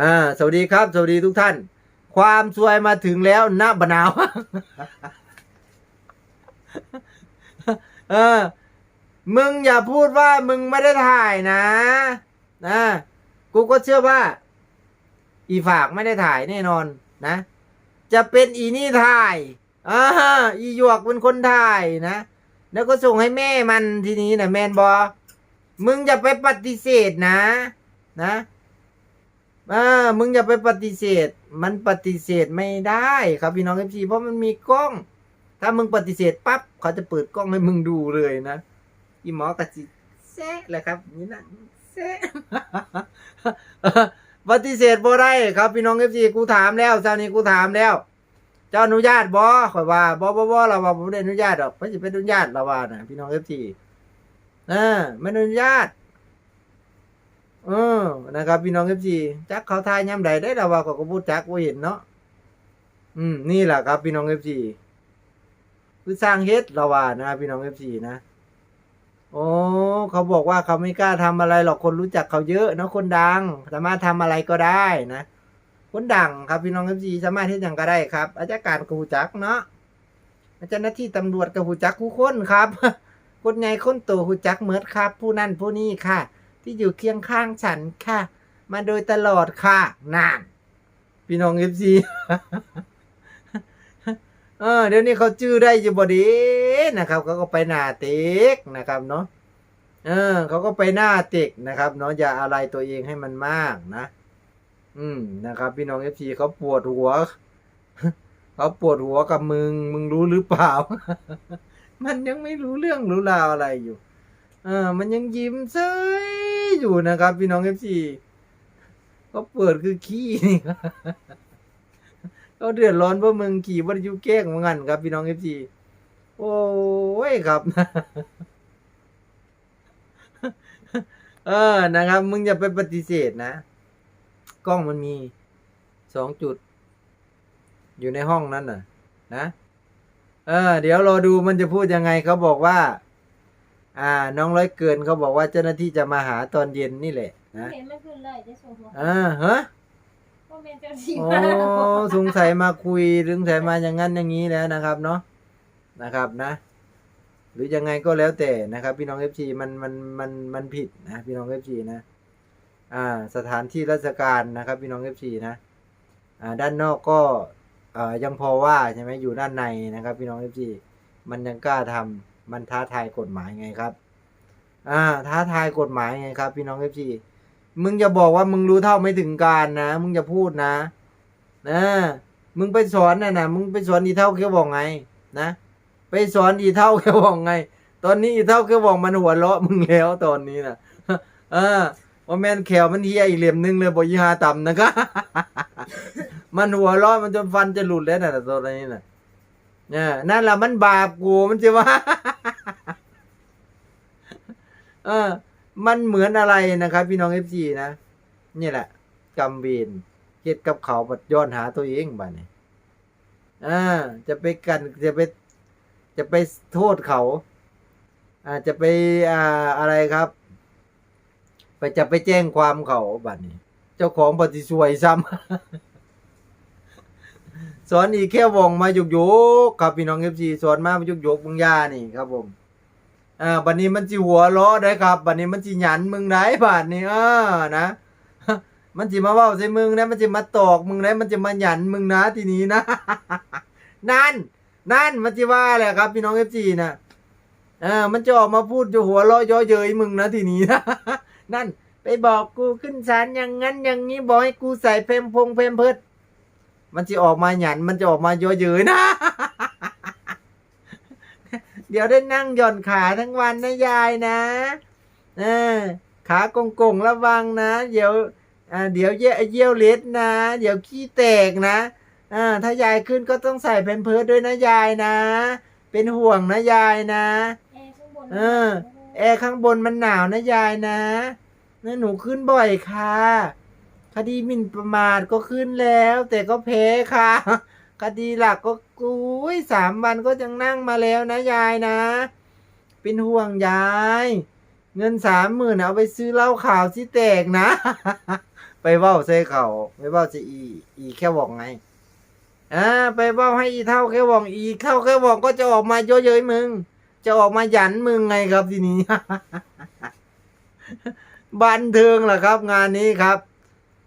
อ่าสวัสดีครับ สวัสดีทุกท่าน ความสวยมาถึงแล้วณบนาวเออ มึงอย่าพูดว่ามึงไม่ได้ถ่ายนะนะกูก็เชื่อว่า อีฝากไม่ได้ถ่ายแน่นอนนะ จะเป็นอีนี่ถ่ายอ่าอีหยวกเป็นคนถ่ายนะ แล้วก็ส่งให้แม่มันทีนี้นะแมนบอมึงอย่าไปปฏิเสธนะ นะ อ่ามึงอย่าไปปฏิเสธ มันปฏิเสธไม่ได้ครับพี่น้องเอฟซีเพราะมันมีกล้อง ถ้ามึงปฏิเสธปั๊บเขาจะเปิดกล้องให้มึงดูเลยนะอีหมอกระจิแซะแหละครับนี่นะแซะปฏิเสธบ่ได้ครับพี่น้องเอฟซีกูถามแล้วเจ้านี้กูถามแล้ว เจ้าอนุญาตบ่ข่อยว่าบ่บ่บ่เราว่าผมได้อนุญาตหรอกไม่ใช่เป็นอนุญาตเราว่านะพี่น้องเอฟซีเออไม่อนุญาต เออนะครับพี่น้องเอฟซีจักเขาทายย่ำใดได้เราว่าเขาก็พูดจักว่าเห็นเนาะอืมนี่แหละครับพี่น้องเอฟซีคือสร้างเฮ็ดเราว่านะพี่น้องเอฟซีนะโอ้เขาบอกว่าเขาไม่กล้าทำอะไรหรอกคนรู้จักเขาเยอะเนาะคนดัง สามารถทำอะไรก็ได้นะ คนดังครับพี่น้องเอฟซีสามารถที่ยังก็ได้ครับ อาจารย์การกูจักเนาะอาจารย์หน้าที่ตำรวจกหูจักคู่คนครับ คนใหญ่คนโตหูจักเหมือดครับ ผู้นั่นผู้นี้ค่ะ ที่อยู่เคียงข้างฉันค่ะ มาโดยตลอดค่ะนานพี่น้องเอฟซีเออเดี๋ยวนี้เขาจื้อได้อยู่บดีนะครับเขาก็ไปหน้าเต็กนะครับเนาะเออเขาก็ไปหน้าเต็กนะครับเนาะอย่าอะไรตัวเองให้มันมากนะ อืมนะครับ พี่น้องเอฟซีเขาปวดหัวเขาปวดหัวกับมึง มึงรู้หรือเปล่า มันยังไม่รู้เรื่องรู้ราวอะไรอยู่ ออมันยังยิ้มเซ้ยอยู่นะครับ พี่น้องเอฟซีเขาเปิดคือขี้นี่เขาเดือดร้อนเพราะมึงขี่วัตยุแก้งเหมือนกันครับ พี่น้องเอฟซีโอ้ยครับเออนะครับ มึงอย่าไปปฏิเสธนะ กล้องมันมีสองจุด อยู่ในห้องนั้นน่ะ นะ เออ เดี๋ยวรอดูมันจะพูดยังไงเขาบอกว่า อ่า น้องร้อยเกินเขาบอกว่าเจ้าหน้าที่จะมาหาตอนเย็นนี่แหละนะเห็นไม่ขึ้นเลยจะส่งหัวอ่าฮะก็เป็นเจ้าที่โอ้มาแล้วสงสัยมาคุยสงสัยมาอย่างนั้นอย่างนี้แล้วนะครับเนาะนะครับนะ หรือยังไงก็แล้วแต่นะครับ พี่น้องเอฟซีมันมันมันมันผิดนะพี่น้องเอฟซีนะ อ่า สถานที่ราชการนะครับ พี่น้องเอฟซีนะ อ่า ด้านนอกก็อ่ายังพอว่าใช่ไหมอยู่ด้านในนะครับ พี่น้องเอฟซีมันยังกล้าทำ มันท้าทายกฎหมายไงครับ อ่า ท้าทายกฎหมายไงครับ พี่น้องเอฟซีมึงอย่าบอกว่ามึงรู้เท่าไม่ถึงการนะ มึงอย่าพูดนะนะมึงไปสอนน่ะนะมึงไปสอนอีเท่าแค่บอกไง นะ ไปสอนอีเท่าแค่บอกไง ตอนนี้อีเท่าแค่บอกมันหัวเราะมึงแล้วตอนนี้นะเออว่าแมนแขวมันเฮียอีเหลี่ยมหนึงเลยบอยี่หาต่ำนะครับมันหัวเราะมันจนฟันจะหลุดแล้วนะตอนนี้นะเนี่ยนั่นแหละมันบาปกูมันจะว่า เออ มันเหมือนอะไรนะครับ พี่น้องเอฟซีนะนี่แหละกรรมเวรเฮ็ดกับเขาบัดย้อนหาตัวเองบ้านี่อ่าจะไปกันจะไป จะไปโทษเขาอ่าจะไปอ่าอะไรครับ ไปจะไปแจ้งความเขาบัดนี้ เจ้าของปฏิสวยซ้ำ สอนอีกแค่วงมายุกยกครับพี่น้องเอฟซีสอนมายุกยกมึงยานี่ครับผม อ่าบัดนี้มันจิหัวล้อได้ครับบัดนี้มันจิหยันมึงได้บาดนี้เออนะ มันจิมาเว้าใส่มึงนะมันจิมาตอกมึงนะมันจะมาหยันมึงนะทีนี้นะ นั่น นั่นมันจิว่าแหละครับ พี่น้องเอฟซีนะเออมันจะออกมาพูดจะหัวล้อเย้อเย้ยมึงนะทีนี้นะนั่น ไปบอกกูขึ้นศาลอย่างนั้นอย่างนี้บอกให้กูใส่เพมพงเพมเพิดมันจะออกมาหยันมันจะออกมาเย้อเย้ยนะ เดี๋ยวได้นั่งหย่อนขาทั้งวันนะยายนะเออขากงกงๆระวังนะ เดี๋ยวอ่าเดี๋ยวเยี่ยเยี่ยวเล็ดนะ เดี๋ยวขี้แตกนะอ่าถ้ายายขึ้นก็ต้องใส่แพมเพิร์ดด้วยนะยายนะ เป็นห่วงนะยายนะแอร์ข้างบนเออแอร์ข้างบนมันหนาวนะยายนะนะหนูขึ้นบ่อยค่ะ คดีหมิ่นประมาทก็ขึ้นแล้ว แต่ก็แพ้ค่ะ คดีหลักก็กุยสามวันก็ยังนั่งมาแล้วนะยายนะ เป็นห่วงยาย เงินสามหมื่นเอาไปซื้อเหล้าขาวสิแตกนะ ไปเว้าใส่เขาไปเว้าใส่อี อีแค่บอกไงอ่าไปเว้าให้อีเท่าแค่บอกอีเท่าแค่บอกก็จะออกมาเยอะเย้ยมึง จะออกมาหยันมึงไงครับทีนี้ บันเทิงล่ะครับ งานนี้ครับ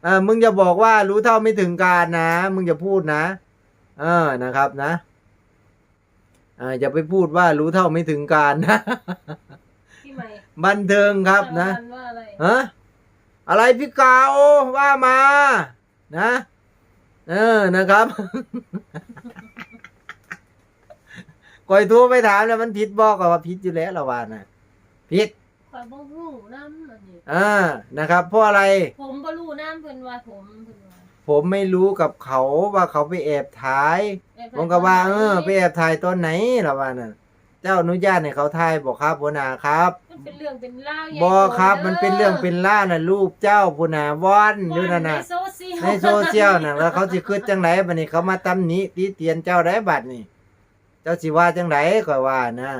เออมึงอย่าบอกว่ารู้เท่าไม่ถึงการนะ มึงอย่าพูดนะ เออนะครับนะเอออย่าไปพูดว่ารู้เท่าไม่ถึงการนะ พี่ใหม่บันเทิงครับนะรางวัลว่าอะไรฮะอะไรพี่เกาว่ามา นะ เออนะครับ ก่อยโทั่วไปถามแล้วมันผิดบอกกับว่าผิดอยู่แล้วละว่านะผิดข่อยบ่รู้น้ำอันนี้อ่านะครับ เพราะอะไร ผมบ่รู้น้ำเพิ่นว่าผมเพิ่นว่า ผมไม่รู้กับเขาว่าเขาไปแอบถ่ายแอบผมก็ว่า เออ ไปแอบถ่ายตอนไหนละว่าน่ะ เจ้าอนุญาตให้เขาถ่ายบอกครับหัวหน้าครับมันเป็นเรื่องเป็นราวใหญ่บอครับโตมันเป็นเรื่องเป็นล่าวน่ะรูปเจ้าพุนน่ะวอนด้วยนั่นน่ะ ในโซเชียลในโซเชียลน่ะแล้วเขาสิคิดจังไดบัดนี้เขามาตำหนิตีเตียนเจ้าได้บัดนี้ เจ้าสิว่าจังไดก็ว่านะ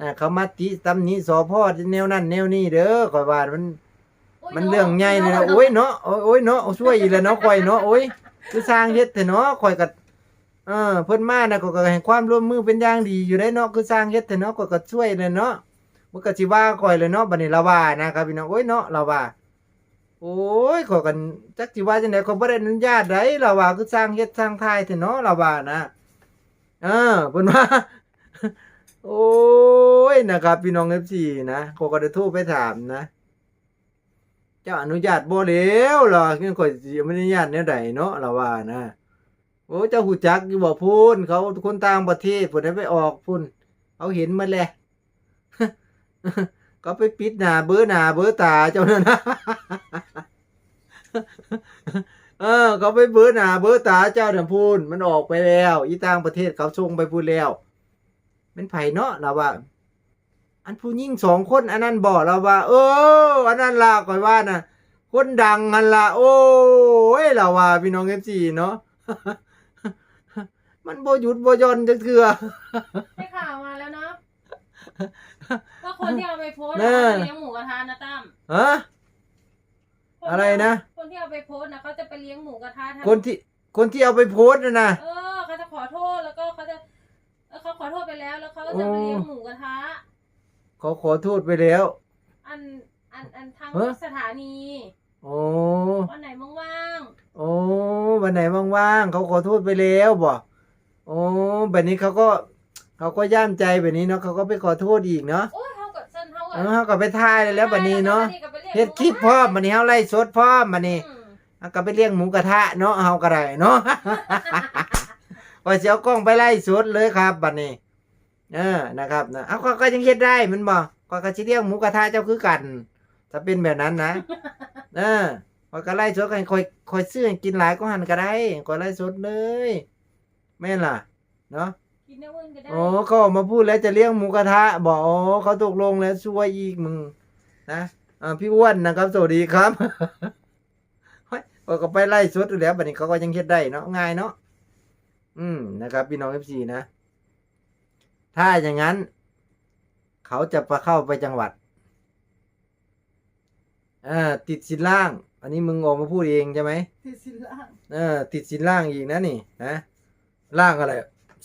อ่าเขามาติตำหนิสพแนวนั้นแนวนี้เด้อก็ว่ามันโย มันเรื่องใหญ่เลยนะโอ้ยเนาะโอ้ยโอ้ยเนาะเอาช่วยอีกแล้วเนาะข่อยเนาะโอ้ยคือสร้างเฮ็ดแต่เนาะข่อยก็เออเพิ่นมาน่ะก็ก็ให้ความร่วมมือเป็นอย่างดีอยู่ได้เนาะคือสร้างเฮ็ดแต่เนาะก็ก็ช่วยเลยเนาะมันก็สิว่าข่อยเลยเนาะบัดนี้ละว่านะครับพี่น้องโอ้ยเนาะละว่าโอ้ยข่อยกันจักสิว่าจังได๋ข่อยบ่ได้อนุญาตไดละว่าคือสร้างเฮ็ดสร้างทายแต่เนาะละว่านะเออเพิ่นว่าโอ้ยนะครับพี่น้อง FC นะข่อยก็ได้โทรไปถามนะ เจ้าอนุญาตบ่แล้วล่ะคือข่อยสิอนุญาตแนวใดเนาะล่ะว่านะโอ้เจ้าหูจักอยู่บ่พูนเขาคนต่างประเทศพุ่นได้ไปออกพุ่นเขาเห็นมาแล้วก็ไปปิดหน้าเบื้อหน้าเบื้อตาเจ้านั่นนะเออ เขาไปเบื้อหน้าเบื้อตาเจ้าน่ะพูนมันออกไปแล้ว อีต่างประเทศเขาส่งไปพูนแล้วเป็นไผเนาะล่ะว่า อันผู้ยิ่งสองคนอันนั้นบอกเราว่า เอออันนั้นล่ะก่อยว่าน่ะคนดังอันละโอ้ยเราว่าพี่น้องเอฟซีเนาะมันบ่หยุดบ่หย่อนจักเทื่อได้ข่าวมาแล้วเนาะว่าคนที่เอาไปโพสต์แน่น่ะเขาจะเลี้ยงหมูกระทะนะตั้มฮะอะไรนะ คนที่เอาไปโพสต์นะเขาจะไปเลี้ยงหมูกระทะทำคนที่คนที่เอาไปโพสต์น่ะนะเออเขาจะขอโทษแล้วก็เขาจะเออเขาขอโทษไปแล้วแล้วเขาก็จะไปเลี้ยงหมูกระทะ เขาขอโทษไปแล้ว อันอันอันทางเอ้อ สถานีโอ้วันไหนว่างโอ้วันไหนว่างๆเขาขอโทษไปแล้วบ่โอ้แบบนี้เขาก็เขาก็ย่ามใจแบบนี้เนาะเขาก็ไปขอโทษอีกเนาะๆโอ้ยเขากับเส้นเขากับเออเขาก็ไปถ่ายแล้วบัดนี้เนาะก็ไปรียกเฮ็ดคลิปพร้อมบัดนี้เฮาไล่สดพร้อมบัดนี้ อืมเอาก็ไปเลี้ยงหมูกระทะเนาะเฮาก็ได้เนาะ ว่าสิเอากล้องไปไล่สดเลยครับบัดนี้ เออนะครับนะเอาก็ก็ยังเฮ็ดได้มันบ่ก็ก็สิเลี้ยงหมูกระทะเจ้าคือกันถ้าเป็นแบบนั้นนะเออข้อยก็ไล่สดกันคอยคอยซื้อให้กินหลายก็หันก็ได้คอยไล่สดเลยแม่นล่ะ เนาะกินน้ำมันก็ได้โอ้เขาออกมาพูดแล้วจะเลี้ยงหมูกระทะ บอกอ๋อเขาตกลงแล้วช่วยอีกมึงนะอ่าพี่อ้วนนะครับ สวัสดีครับเฮ้ยเขาก็ไปไล่สดอยู่แล้วบัดนี้เขาก็ยังเฮ็ดได้เนาะง่ายเนาะอืมนะครับ พี่น้องเอฟซีนะ ถ้าอย่างนั้น เขาจะไปเข้าไปจังหวัดอ่าติดสินล่าง อันนี้มึงออกมาพูดเองใช่ไหมที่สิล่างเออติดสินล่างอีกนะนี่นะล่างอะไร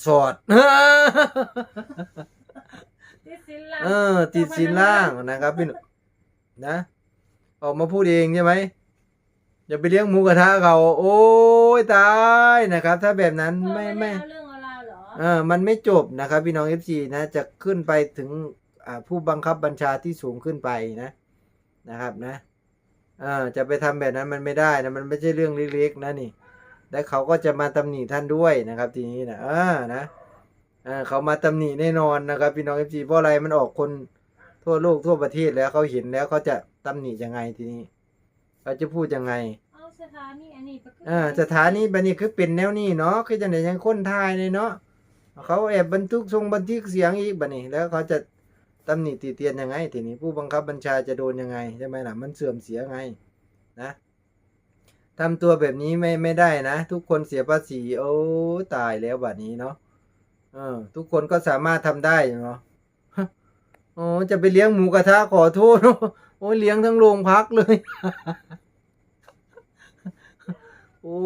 สอดที่สิล่างเออ ติดสินล่างนะครับพี่หนุ่มนะ ออกมาพูดเองใช่ไหมอย่าไปเลี้ยงหมูกระทะเขาโอ้ยตายนะครับ ถ้าแบบนั้นไม่ไม่เอาเรื่อง เอาราวเหรอเออมันไม่จบนะครับพี่น้องเอฟซีนะจะขึ้นไปถึงอ่าผู้บังคับบัญชาที่สูงขึ้นไปนะนะครับนะเออจะไปทำแบบนั้นมันไม่ได้นะมันไม่ใช่เรื่องเล็กๆนะนี่ และเขาก็จะมาตำหนิท่านด้วยนะครับทีนี้นะเออนะเออเขามาตำหนิแน่นอนนะครับพี่น้องเอฟซีเพราะอะไรมันออกคนทั่วโลกทั่วประเทศแล้วเขาเห็นแล้วเขาจะตำหนิยังไงทีนี้เขาจะพูดยังไงเอาสถานีอันนี้ก็คือ่าสถานีบันนี้คือเป็นแนวนี้เนาะคือจังไดยังคนทายเลยเนาะ เขาแอบบันทึกทรงบันทึกเสียงอีกบันนี้ แล้วเขาจะตำหนิติเตียนยังไง ทีนี้ผู้บังคับบัญชาจะโดนยังไงใช่ไหมล่ะมันเสื่อมเสียไงนะทำตัวแบบนี้ไม่ไม่ได้นะ ทุกคนเสียภาษีโอ้ตายแล้วบัดนี้เนาะเออ ทุกคนก็สามารถทำได้เนาะโอ้จะไปเลี้ยงหมูกระทะขอโทษโอ้เลี้ยงทั้งโรงพักเลย โอ้